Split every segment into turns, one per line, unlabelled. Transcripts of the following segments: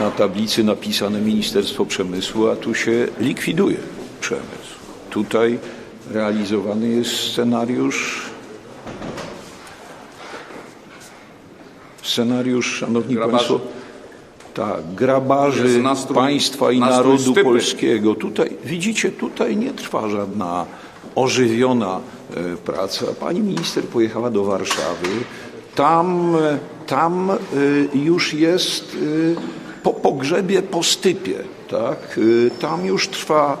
na tablicy napisane Ministerstwo Przemysłu, a tu się likwiduje przemysł. Tutaj realizowany jest scenariusz scenariusz, szanowni
Grabarzy.
państwo, tak, grabarzy
nastrój-
państwa i narodu
stypy.
polskiego. Tutaj, widzicie, tutaj nie trwa żadna ożywiona e, praca. Pani minister pojechała do Warszawy. Tam, e, tam e, już jest e, po pogrzebie, po stypie, tak? E, Tam już trwa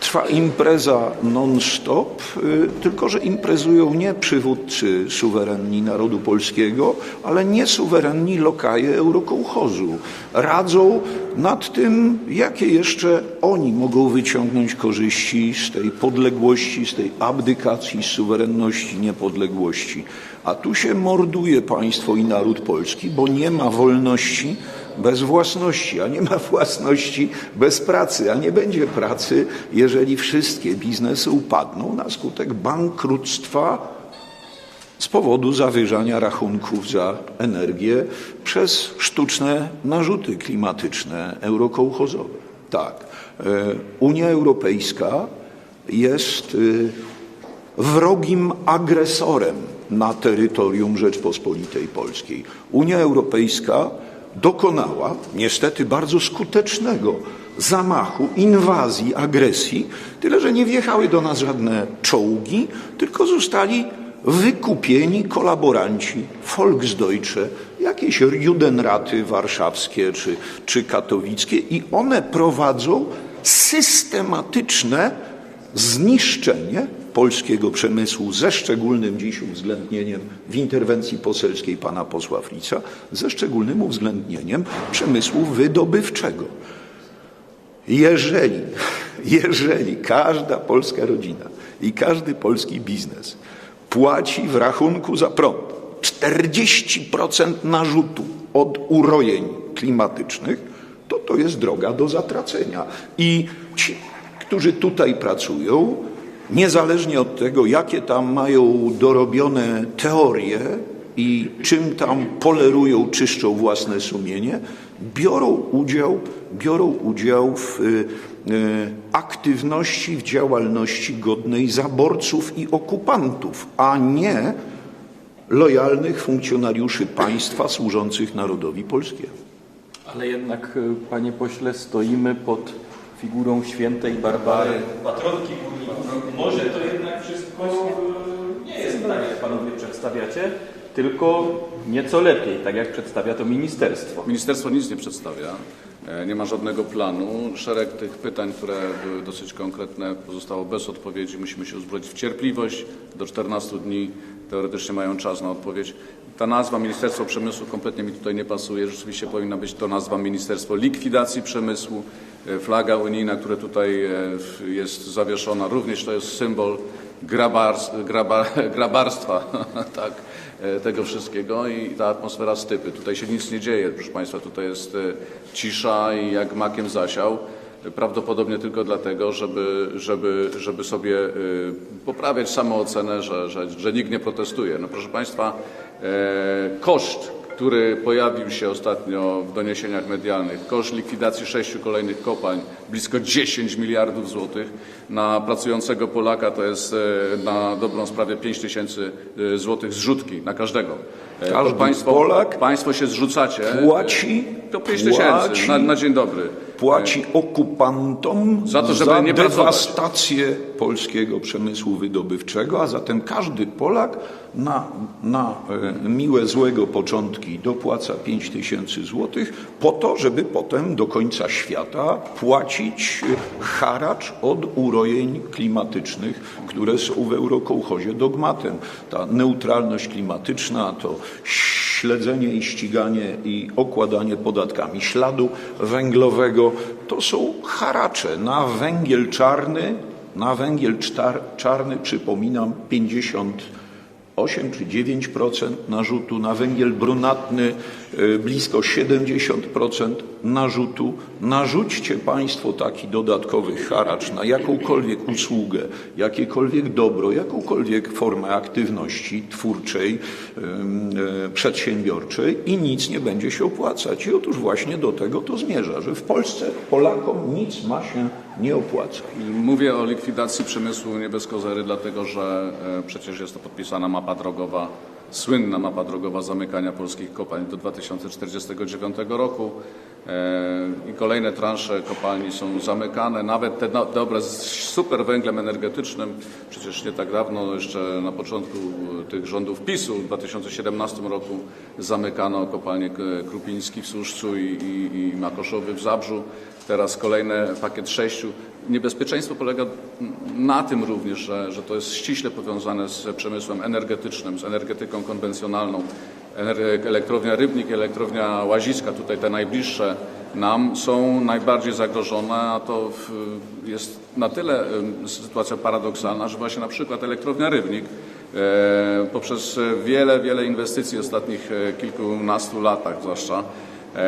Trwa impreza non-stop, y, tylko że imprezują nie przywódcy suwerenni narodu polskiego, ale niesuwerenni lokaje eurokołchozu. Radzą nad tym, jakie jeszcze oni mogą wyciągnąć korzyści z tej podległości, z tej abdykacji, z suwerenności, niepodległości. A tu się morduje państwo i naród polski, bo nie ma wolności bez własności, a nie ma własności bez pracy, a nie będzie pracy, jeżeli wszystkie biznesy upadną na skutek bankructwa z powodu zawyżania rachunków za energię przez sztuczne narzuty klimatyczne eurokołchozowe. Tak, e, Unia Europejska jest e, wrogim agresorem na terytorium Rzeczpospolitej Polskiej. Unia Europejska dokonała niestety bardzo skutecznego zamachu, inwazji, agresji, tyle że nie wjechały do nas żadne czołgi, tylko zostali wykupieni kolaboranci, Volksdeutsche, jakieś Judenraty warszawskie czy, czy katowickie i one prowadzą systematyczne zniszczenie polskiego przemysłu ze szczególnym dziś uwzględnieniem w interwencji poselskiej pana posła Frica, ze szczególnym uwzględnieniem przemysłu wydobywczego. Jeżeli, jeżeli każda polska rodzina i każdy polski biznes płaci w rachunku za prąd 40% narzutu od urojeń klimatycznych, to to jest droga do zatracenia. I ci, którzy tutaj pracują, niezależnie od tego, jakie tam mają dorobione teorie i czym tam polerują, czyszczą własne sumienie, biorą udział, biorą udział w y, y, aktywności, w działalności godnej zaborców i okupantów, a nie lojalnych funkcjonariuszy państwa służących narodowi polskiemu.
Ale jednak, e, panie pośle, stoimy pod figurą świętej Barbary, patronki. Może to jednak wszystko e, nie jest tak, jak panowie przedstawiacie, tylko nieco lepiej, tak jak przedstawia to ministerstwo.
Ministerstwo nic nie przedstawia, e, nie ma żadnego planu. Szereg tych pytań, które były dosyć konkretne, pozostało bez odpowiedzi. Musimy się uzbroić w cierpliwość. Do 14 dni teoretycznie mają czas na odpowiedź. Ta nazwa Ministerstwo Przemysłu kompletnie mi tutaj nie pasuje. Rzeczywiście powinna być to nazwa Ministerstwo Likwidacji Przemysłu. E, Flaga unijna, która tutaj e, jest zawieszona, również to jest symbol grabars, graba, grabarstwa tak, e, tego wszystkiego i ta atmosfera stypy. Tutaj się nic nie dzieje, proszę Państwa, tutaj jest cisza i jak makiem zasiał. Prawdopodobnie tylko dlatego, żeby, żeby, żeby sobie e, poprawiać samoocenę, że, że, że nikt nie protestuje. No proszę Państwa, e, koszt który pojawił się ostatnio w doniesieniach medialnych, koszt likwidacji sześciu kolejnych kopalń, blisko 10 miliardów złotych, na pracującego Polaka to jest e, na dobrą sprawę 5 tysięcy e, złotych zrzutki na każdego.
Każdy
państwo,
Polak
państwo się zrzucacie.
Płaci,
To 5 tysięcy na, na dzień dobry.
Płaci okupantom
Za to, żeby nie pracować.
dewastację polskiego przemysłu wydobywczego, a zatem każdy Polak na, na e, miłe, złego początki dopłaca 5 tysięcy złotych po to, żeby potem do końca świata płacić e, haracz od urojeń klimatycznych, które są w eurokołchozie dogmatem. Ta neutralność klimatyczna to śledzenie i ściganie i okładanie podatkami śladu węglowego to są haracze. Na węgiel czarny, na węgiel czar, czarny przypominam 58 czy 9% narzutu, na węgiel brunatny y, blisko 70% narzutu. Narzućcie Państwo taki dodatkowy haracz na jakąkolwiek usługę, jakiekolwiek dobro, jakąkolwiek formę aktywności twórczej, y, przedsiębiorczej i nic nie będzie się opłacać. I otóż właśnie do tego to zmierza, że w Polsce Polakom nic ma się nie opłaca.
Mówię o likwidacji przemysłu nie bez kozery, dlatego że e, przecież jest to podpisana mapa drogowa, słynna mapa drogowa zamykania polskich kopalń do 2049 roku. E, I kolejne transze kopalni są zamykane, nawet te dobre z super węglem energetycznym. Przecież nie tak dawno, jeszcze na początku tych rządów PiSu w 2017 roku zamykano kopalnię K- Krupiński w Służcu i, i, i Makoszowy w Zabrzu. Teraz kolejny pakiet sześciu. Niebezpieczeństwo polega na tym również, że, że to jest ściśle powiązane z przemysłem energetycznym, z energetyką konwencjonalną. Elektrownia Rybnik, elektrownia Łaziska, tutaj te najbliższe nam są najbardziej zagrożone, a to jest na tyle sytuacja paradoksalna, że właśnie na przykład elektrownia Rybnik e, poprzez wiele, wiele inwestycji ostatnich e, kilkunastu latach zwłaszcza e,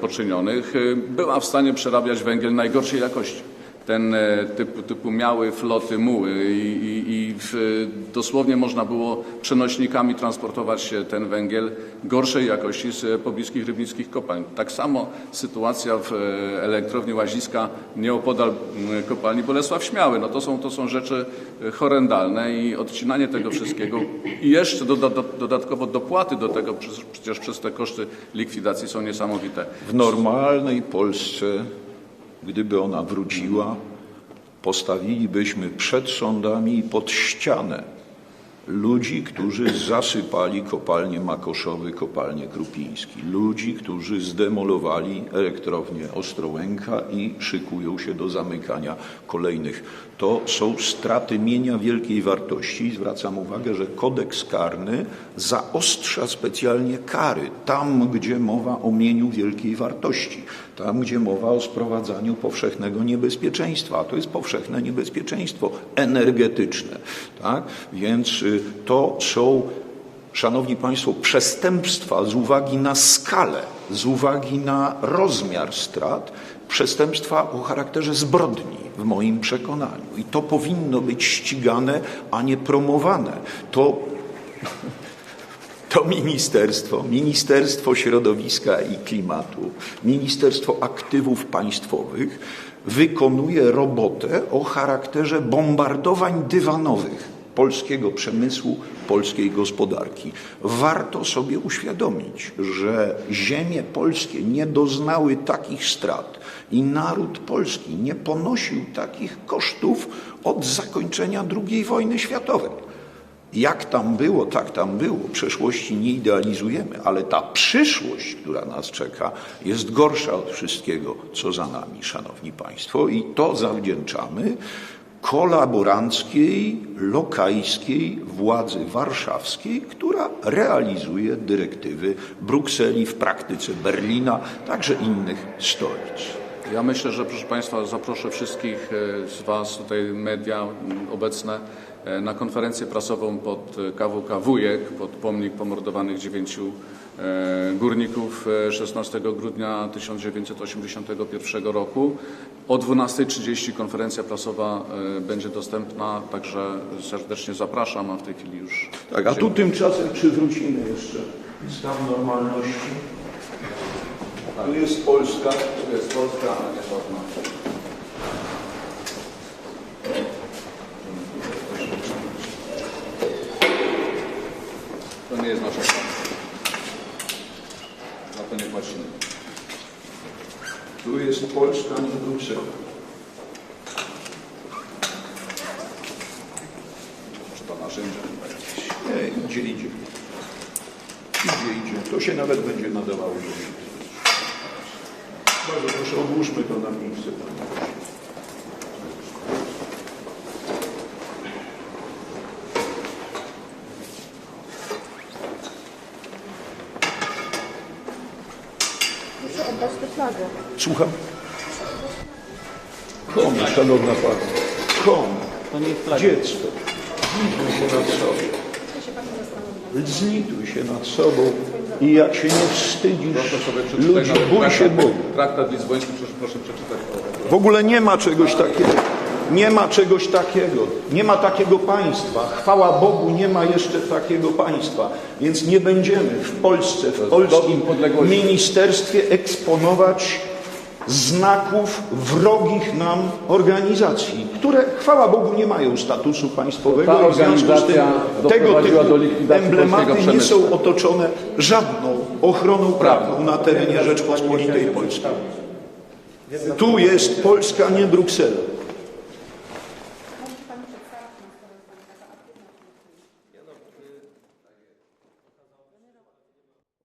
poczynionych, była w stanie przerabiać węgiel najgorszej jakości. Ten e, typ, typu miały, floty, muły i, i, i w, dosłownie można było przenośnikami transportować ten węgiel gorszej jakości z pobliskich rybnickich kopalń. Tak samo sytuacja w e, elektrowni Łaziska nieopodal kopalni Bolesław Śmiały. No to są, to są rzeczy e, horrendalne i odcinanie tego wszystkiego i jeszcze do, dodatkowo dopłaty do tego, przecież przez te koszty likwidacji są niesamowite.
W normalnej Polsce, gdyby ona wróciła, postawilibyśmy przed sądami i pod ścianę ludzi, którzy zasypali kopalnię Makoszowy, kopalnię Krupiński, ludzi, którzy zdemolowali elektrownię Ostrołęka i szykują się do zamykania kolejnych. To są straty mienia wielkiej wartości. Zwracam uwagę, że kodeks karny zaostrza specjalnie kary tam, gdzie mowa o mieniu wielkiej wartości, tam, gdzie mowa o sprowadzaniu powszechnego niebezpieczeństwa, a to jest powszechne niebezpieczeństwo energetyczne. Tak? Więc y, to są Szanowni Państwo, przestępstwa z uwagi na skalę, z uwagi na rozmiar strat, przestępstwa o charakterze zbrodni, w moim przekonaniu. I to powinno być ścigane, a nie promowane. To, to ministerstwo, Ministerstwo Środowiska i Klimatu, Ministerstwo Aktywów Państwowych wykonuje robotę o charakterze bombardowań dywanowych polskiego przemysłu, polskiej gospodarki. Warto sobie uświadomić, że ziemie polskie nie doznały takich strat i naród polski nie ponosił takich kosztów od zakończenia II wojny światowej. Jak tam było, tak tam było. Przeszłości nie idealizujemy, ale ta przyszłość, która nas czeka, jest gorsza od wszystkiego, co za nami, szanowni państwo, i to zawdzięczamy kolaboranckiej, lokajskiej władzy warszawskiej, która realizuje dyrektywy Brukseli, w praktyce Berlina, także innych stolic.
Ja myślę, że proszę Państwa, zaproszę wszystkich e, z Was, tutaj media obecne, na konferencję prasową pod e, KWK Wujek, pod pomnik pomordowanych dziewięciu e, górników e, 16 grudnia 1981 roku. O 12.30 konferencja prasowa e, będzie dostępna, także serdecznie zapraszam, a w tej chwili już
Tak, a tu tymczasem przywrócimy jeszcze stan normalności. Tu jest Polska.
Tu jest Polska, a nie żadna. Jest nasza sprawa. Za to nie płacimy.
Tu jest Polska, nie Bruksela.
Czy jakieś?
Nie, idzie, idzie. Idzie, idzie. To się nawet będzie nadawało. Bardzo proszę, odłóżmy to na miejsce. panie
oddać tę flagę.
Słucham? Komu, szanowna pani? Komu?
To nie.
Dziecko. Zlituj się nad sobą.
Proszę się
nad sobą. I jak się nie wstydzisz
Proszę sobie przeczytać
ludzi, bój się Bogu.
Traktat lizboński, proszę, proszę przeczytać.
W ogóle nie ma czegoś takiego. Nie ma czegoś takiego. Nie ma takiego państwa. Chwała Bogu, nie ma jeszcze takiego państwa. Więc nie będziemy w Polsce, w polskim ministerstwie eksponować znaków wrogich nam organizacji, które chwała Bogu nie mają statusu państwowego
ta
i w związku z tym
organizacja
tego typu emblematy nie są otoczone żadną ochroną prawną na terenie Rzeczpospolitej Polskiej. Tu jest Polska, nie Bruksela.